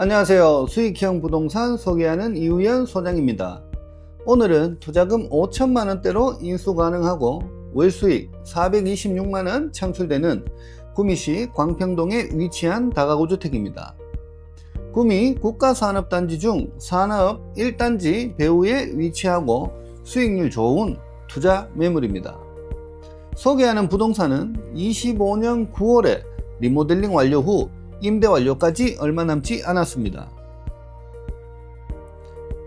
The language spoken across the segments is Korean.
안녕하세요. 수익형 부동산 소개하는 이우연 소장입니다. 오늘은 투자금 5천만원대로 인수 가능하고 월수익 426만원 창출되는 구미시 광평동에 위치한 다가구 주택입니다. 구미 국가산업단지 중 산업 1단지 배후에 위치하고 수익률 좋은 투자 매물입니다. 소개하는 부동산은 25년 9월에 리모델링 완료 후 임대 완료까지 얼마 남지 않았습니다.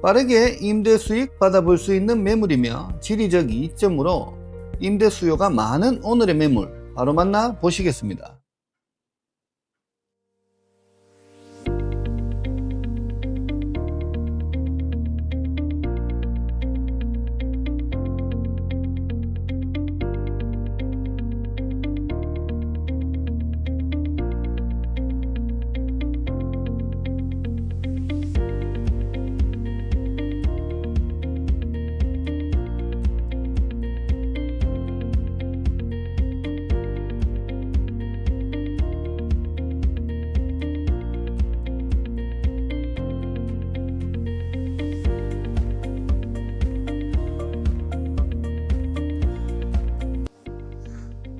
빠르게 임대 수익 받아볼 수 있는 매물이며 지리적 이점으로 임대 수요가 많은 오늘의 매물 바로 만나 보시겠습니다.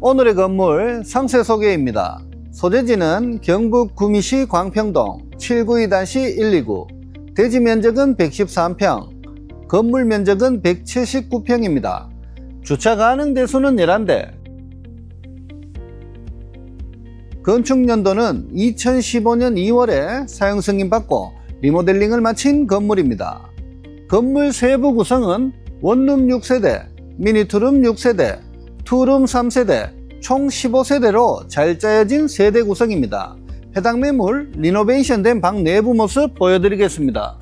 오늘의 건물 상세 소개입니다. 소재지는 경북 구미시 광평동 792-129 대지 면적은 113평 건물 면적은 179평입니다. 주차 가능 대수는 11대 건축 연도는 2015년 2월에 사용 승인 받고 리모델링을 마친 건물입니다. 건물 세부 구성은 원룸 6세대, 미니투룸 6세대, 투룸 3세대, 총 15세대로 잘 짜여진 세대 구성입니다. 해당 매물 리노베이션 된 방 내부 모습 보여드리겠습니다.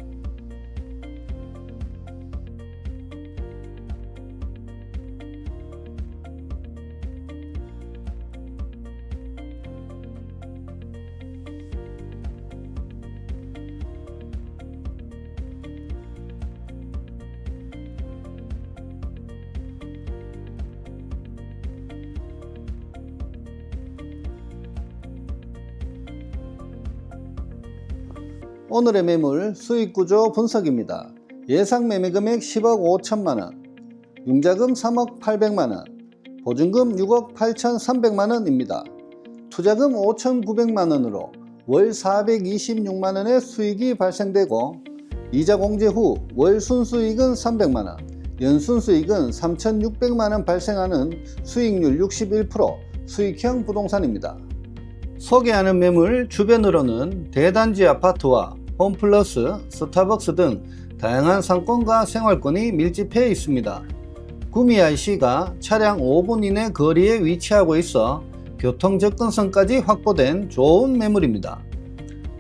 오늘의 매물 수익 구조 분석입니다. 예상 매매 금액 10억 5천만원, 융자금 3억 8백만원, 보증금 6억 8천3백만원입니다. 투자금 5천9백만원으로 월 426만원의 수익이 발생되고 이자 공제 후 월 순수익은 300만원, 연순수익은 3,600만원 발생하는 수익률 61% 수익형 부동산입니다. 소개하는 매물 주변으로는 대단지 아파트와 홈플러스, 스타벅스 등 다양한 상권과 생활권이 밀집해 있습니다. 구미 IC가 차량 5분 이내 거리에 위치하고 있어 교통 접근성까지 확보된 좋은 매물입니다.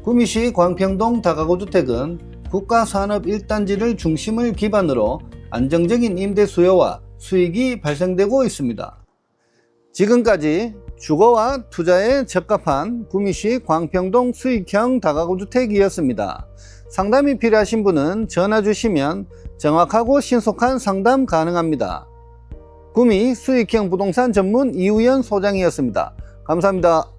구미시 광평동 다가구 주택은 국가산업 1단지를 중심을 기반으로 안정적인 임대 수요와 수익이 발생되고 있습니다. 지금까지 주거와 투자에 적합한 구미시 광평동 수익형 다가구 주택이었습니다. 상담이 필요하신 분은 전화 주시면 정확하고 신속한 상담 가능합니다. 구미 수익형 부동산 전문 이우연 소장이었습니다. 감사합니다.